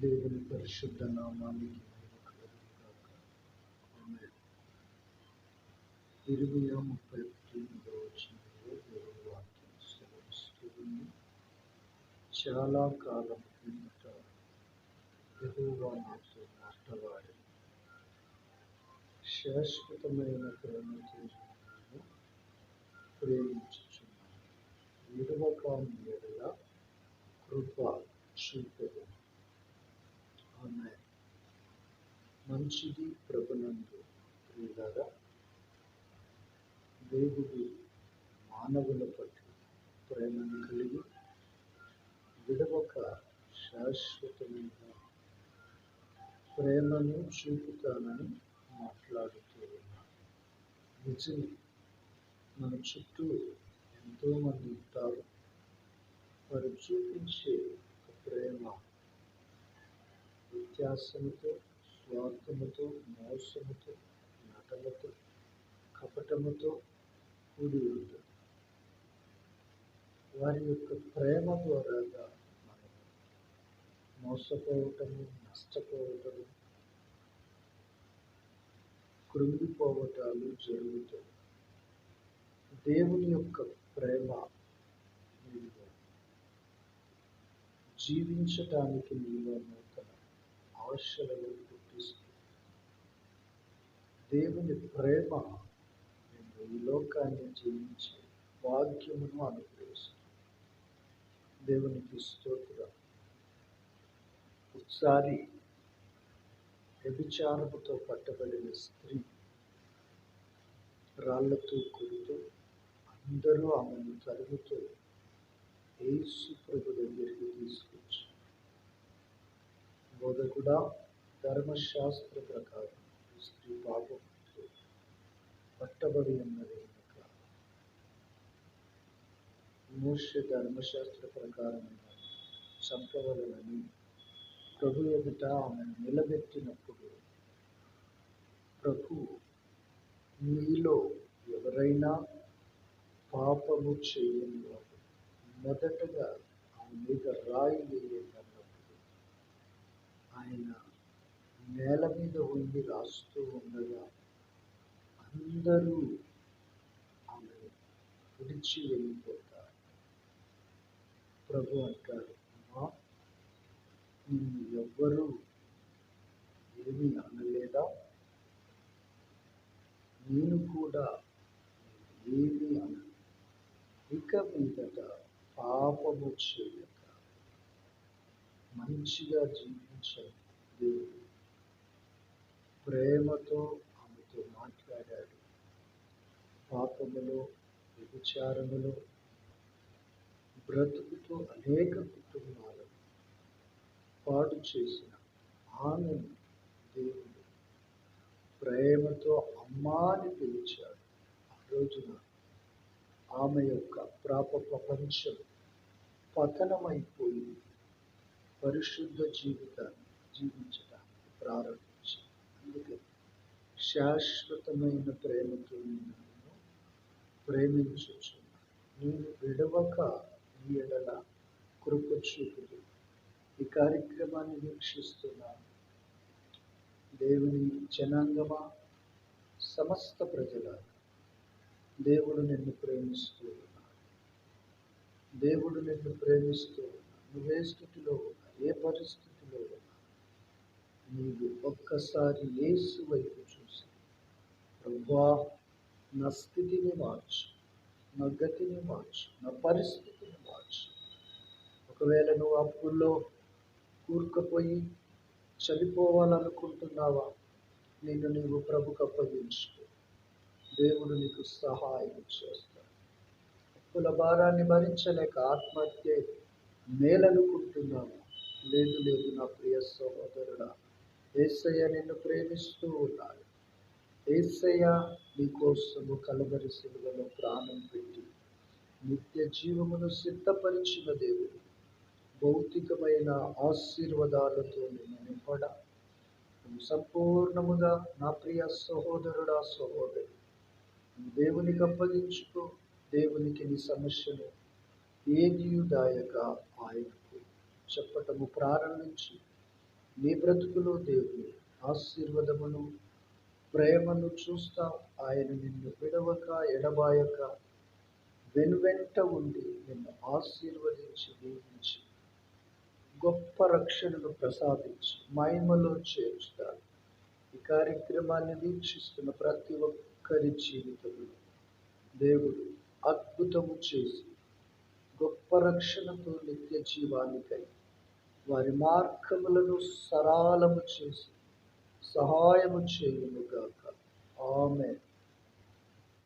దేవుని పరిశుద్ధ నామానికి మహిమ ఇరవై ముప్పై తొమ్మిదో వచనంలో దేవుని వాక్యం సెలవిస్తుంది. చాలా కాలం కిందట ఎదురుగా నాతో మాట్లాడి శాశ్వతమైన ప్రేమ నేను ప్రేమించుచున్నాను. విడవక ఎడల కృప చూపెడు ఆమె మంచిది ప్రభునందు ప్రియులారా దేవుడు మానవుల పట్ల ప్రేమను కలిగి విడవక శాశ్వతమైన ప్రేమను చూపుతానని మాట్లాడుతూ ఉన్నాను నిజమే మన చుట్టూ ఎంతోమంది ఉంటారు. వారు చూపించే ఒక ప్రేమ వ్యత్యాసముతో స్వార్థముతో మోసముతో నటనతో కపటముతో కూడి ఉంటుంది వారి యొక్క ప్రేమ ద్వారాగా మనం మోసపోవటము నష్టపోవటము కృంగిపోవటాలు జరుగుతాయి. దేవుని యొక్క ప్రేమ జీవించటానికి నీలో ఆశలను పుట్టిస్తుంది దేవుని ప్రేమ మేము ఈ లోకాన్ని జీవించి భాగ్యమును అనుగ్రహిస్తుంది దేవునికి స్తోత్రం. ఒకసారి వ్యభిచారముతో పట్టబడిన స్త్రీ రాళ్ళతో కొడుతూ అందరూ ఆమెను తరుగుతూ యేసు ప్రభు దగ్గరికి తీసుకొచ్చి బోధకుడా ధర్మశాస్త్ర ప్రకారం శ్రీ స్త్రీ పట్టబడి ఉన్నది కనుక ధర్మశాస్త్ర ప్రకారం చంపవలనని ప్రభు ఎదుట ఆమెను నిలబెట్టినప్పుడు ప్రభు మీలో ఎవరైనా పాపము చేయని వాడు మొదటగా ఆమె మీద రాయి వేయండి ఆయన నేల మీద ఉండి రాస్తూ ఉండగా అందరూ ఆమె విడిచి వెళ్ళిపోతారు. ప్రభు అంటాడు నిన్ను ఎవ్వరూ ఏమీ అనలేదా? నేను కూడా ఏమీ అనను ఇక మీదట పాపము చేయక. మంచిగా జీవించాడు దేవుడు. ప్రేమతో ఆమెతో మాట్లాడాడు. పాపములో వ్యభిచారములో బ్రతుకుతో అనేక కుటుంబాలను పాడు చేసిన ఆమెను దేవుడు ప్రేమతో అమ్మాని పిలిచాడు. ఆ రోజున ఆమె యొక్క ప్రాప ప్రపంచం పతనమైపోయింది. పరిశుద్ధ జీవితాన్ని జీవించడానికి ప్రారంభించి అందుకే శాశ్వతమైన ప్రేమతో నేను ప్రేమించుచున్నాను. నేను విడవక ఈ ఎడల కృప చూపుదు ఈ కార్యక్రమాన్ని వీక్షిస్తున్నాను. దేవుని జనాంగమా సమస్త ప్రజల దేవుడు నిన్ను ప్రేమిస్తూ ఉన్నాడు. దేవుడు నిన్ను ప్రేమిస్తూ ఉన్నాడు. నువ్వే స్థితిలో ఉన్నా ఏ పరిస్థితిలో నీవు ఒక్కసారి యేసు వైపు చూసి ప్రభా నా స్థితిని మార్చు నా గతిని మార్చు నా పరిస్థితిని మార్చు. ఒకవేళ నువ్వు అప్పుల్లో కూరుకుపోయి చనిపోవాలనుకుంటున్నావా నేను నీవు ప్రభుకు అప్పగించుకో. దేవుడు నీకు సహాయం చేస్తాడు. అప్పుల భారాన్ని భరించలేక ఆత్మహత్య మేలనుకుంటున్నావు. లేదు లేదు నా ప్రియ సహోదరుడా. ఏసయ్య నిన్ను ప్రేమిస్తూ ఉన్నాడు ఏసయ్య నీకోసము కలవరి శిలువలో ప్రాణం పెట్టి నిత్య జీవమును సిద్ధపరిచిన దేవుడు. భౌతికమైన ఆశీర్వాదాలతో నిన్ను నింపడ. సంపూర్ణముగా నా ప్రియ సహోదరుడా సహోదరు. దేవునికి అప్పగించుకో. దేవునికి నీ సమస్యను ఏదియుదాయక ఆయన చెప్పటము ప్రారంభించి నీ బ్రతుకులో దేవుని ఆశీర్వదమును ప్రేమను చూస్తావు ఆయన నిన్ను విడవక ఎడబాయక వెనువెంట ఉండి నిన్ను ఆశీర్వదించి దీవించి. గొప్ప రక్షణను ప్రసాదించి మహిమలో చేర్చుతారు ఈ కార్యక్రమాన్ని వీక్షిస్తున్న ప్రతి ఒక్కరి జీవితంలో దేవుడు అద్భుతము చేసి గొప్ప రక్షణతో నిత్య జీవానికై వారి మార్గములను సరాలము చేసి సహాయము చేయునుగాక. ఆమె